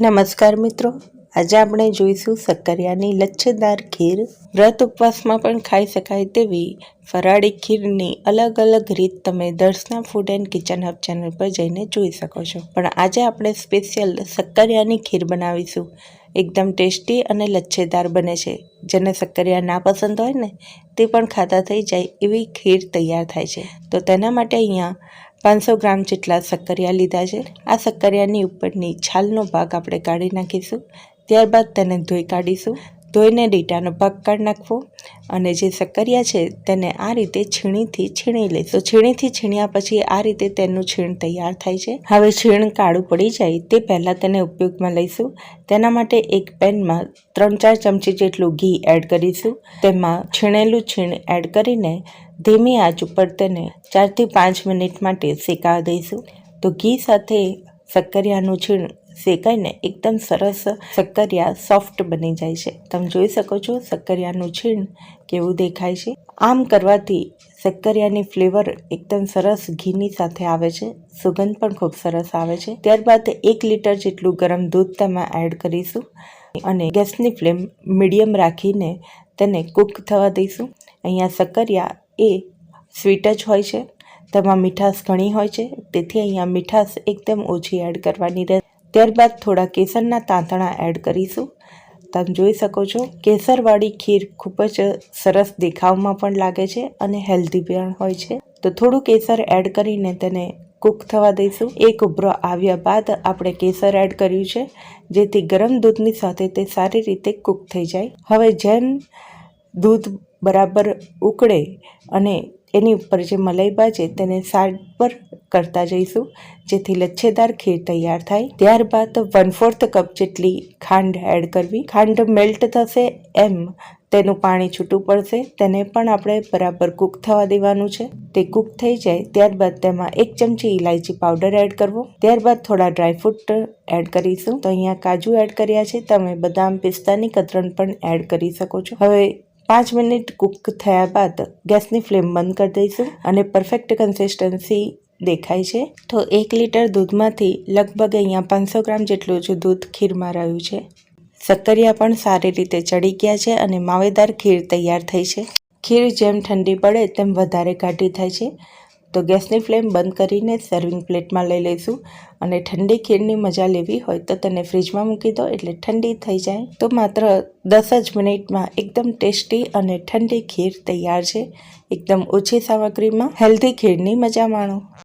નમસ્કાર મિત્રો. આજે આપણે જોઈશું સક્કરિયાની લચ્છેદાર ખીર. વ્રત ઉપવાસમાં પણ ખાઈ શકાય તેવી ફરાળી ખીરની અલગ અલગ રીત તમે Darshana food and kitchen hub channel પર જઈને જોઈ શકો છો. પણ આજે આપણે સ્પેશિયલ સક્કરિયાની ખીર બનાવીશું. એકદમ ટેસ્ટી અને લચ્છેદાર બને છે. જેને સક્કરિયા ના પસંદ હોય ને, તે પણ ખાતા થઈ જાય એવી ખીર તૈયાર થાય છે. તો તેના માટે અહીંયા પાંચસો ગ્રામ જેટલા સક્કરિયા લીધા છે. આ સક્કરિયાની ઉપરની છાલનો ભાગ આપણે કાઢી નાખીશું. ત્યારબાદ તેને ધોઈ કાઢીશું. ધોઈને ડીટાનો ભાગ કાઢી નાખવો અને જે સક્કરિયા છે તેને આ રીતે છીણીથી છીણી લઈશું છીણીથી છીણ્યા પછી આ રીતે તેનું છીણ તૈયાર થાય છે. હવે છીણ કાળું પડી જાય તે પહેલાં તેને ઉપયોગમાં લઈશું. તેના માટે એક પેનમાં ત્રણ ચાર ચમચી જેટલું ઘી એડ કરીશું. તેમાં છીણેલું છીણ એડ કરીને ધીમી આંચ ઉપર તેને ચારથી પાંચ મિનિટ માટે શેકાવા દઈશું. તો ઘી સાથે સક્કરિયાનું છીણ શેકાઈને એકદમ સરસ સક્કરિયા સોફ્ટ બની જાય છે. તમે જોઈ શકો છો સક્કરિયાનું છીણ કેવું દેખાય છે. આમ કરવાથી સક્કરિયાની ફ્લેવર એકદમ સરસ ઘીની સાથે આવે છે. સુગંધ પણ ખૂબ સરસ આવે છે. ત્યારબાદ એક લીટર જેટલું ગરમ દૂધ તેમાં એડ કરીશું અને ગેસની ફ્લેમ મીડિયમ રાખીને તેને કૂક થવા દઈશું. અહીંયા સક્કરિયા એ સ્વીટ જ હોય છે. તેમાં મીઠાશ ઘણી હોય છે. તેથી અહીંયા મીઠાશ એકદમ ઓછી એડ કરવાની રહે ત્યારબાદ થોડા કેસરના તાંતણા એડ કરીશું. તમે જોઈ શકો છો, કેસરવાળી ખીર ખૂબ જ સરસ દેખાવમાં પણ લાગે છે અને હેલ્ધી પણ હોય છે. તો થોડું કેસર એડ કરીને તેને કૂક થવા દઈશું. એક ઉભરો આવ્યા બાદ આપણે કેસર એડ કર્યું છે, જેથી ગરમ દૂધની સાથે તે સારી રીતે કૂક થઈ જાય. હવે જેમ દૂધ બરાબર ઉકળે અને એની ઉપર જે મલાઈ બાજે તેને સાઈડ પર કરતા જઈશું, જેથી લચ્છેદાર ખીર તૈયાર થાય. ત્યારબાદ વન ફોર્થ કપ જેટલી ખાંડ એડ કરવી. ખાંડ મેલ્ટ થશે એમ તેનું પાણી છૂટું પડશે. તેને પણ આપણે બરાબર કૂક થવા દેવાનું છે. તે કૂક થઈ જાય ત્યારબાદ તેમાં એક ચમચી ઇલાયચી પાવડર એડ કરવો. ત્યારબાદ થોડા ડ્રાયફ્રૂટ એડ કરીશું. તો અહીંયા કાજુ એડ કર્યા છે. તમે બદામ પિસ્તાની કતરણ પણ એડ કરી શકો છો. હવે પાંચ મિનિટ કૂક થયા બાદ ગેસની ફ્લેમ બંધ કરી દઈશું અને પરફેક્ટ કન્સિસ્ટન્સી દેખાય છે. તો એક લીટર દૂધમાંથી લગભગ અહીંયા પાંચસો ગ્રામ જેટલું જ દૂધ ખીરમાં રહ્યું છે. સક્કરિયા પણ સારી રીતે ચડી ગયા છે અને માવેદાર ખીર તૈયાર થઈ છે. ખીર જેમ ઠંડી પડે તેમ વધારે ઘાટી થાય છે. તો ગેસની ફ્લેમ બંધ કરીને સર્વિંગ પ્લેટમાં લઈ લઈશું અને ઠંડી ખીરની મજા લેવી હોય તો તેને ફ્રીજમાં મૂકી દો એટલે ઠંડી થઈ જાય. તો માત્ર દસ જ મિનિટમાં એકદમ ટેસ્ટી અને ઠંડી ખીર તૈયાર છે. એકદમ ઓછી સામગ્રીમાં હેલ્ધી ખીરની મજા માણો.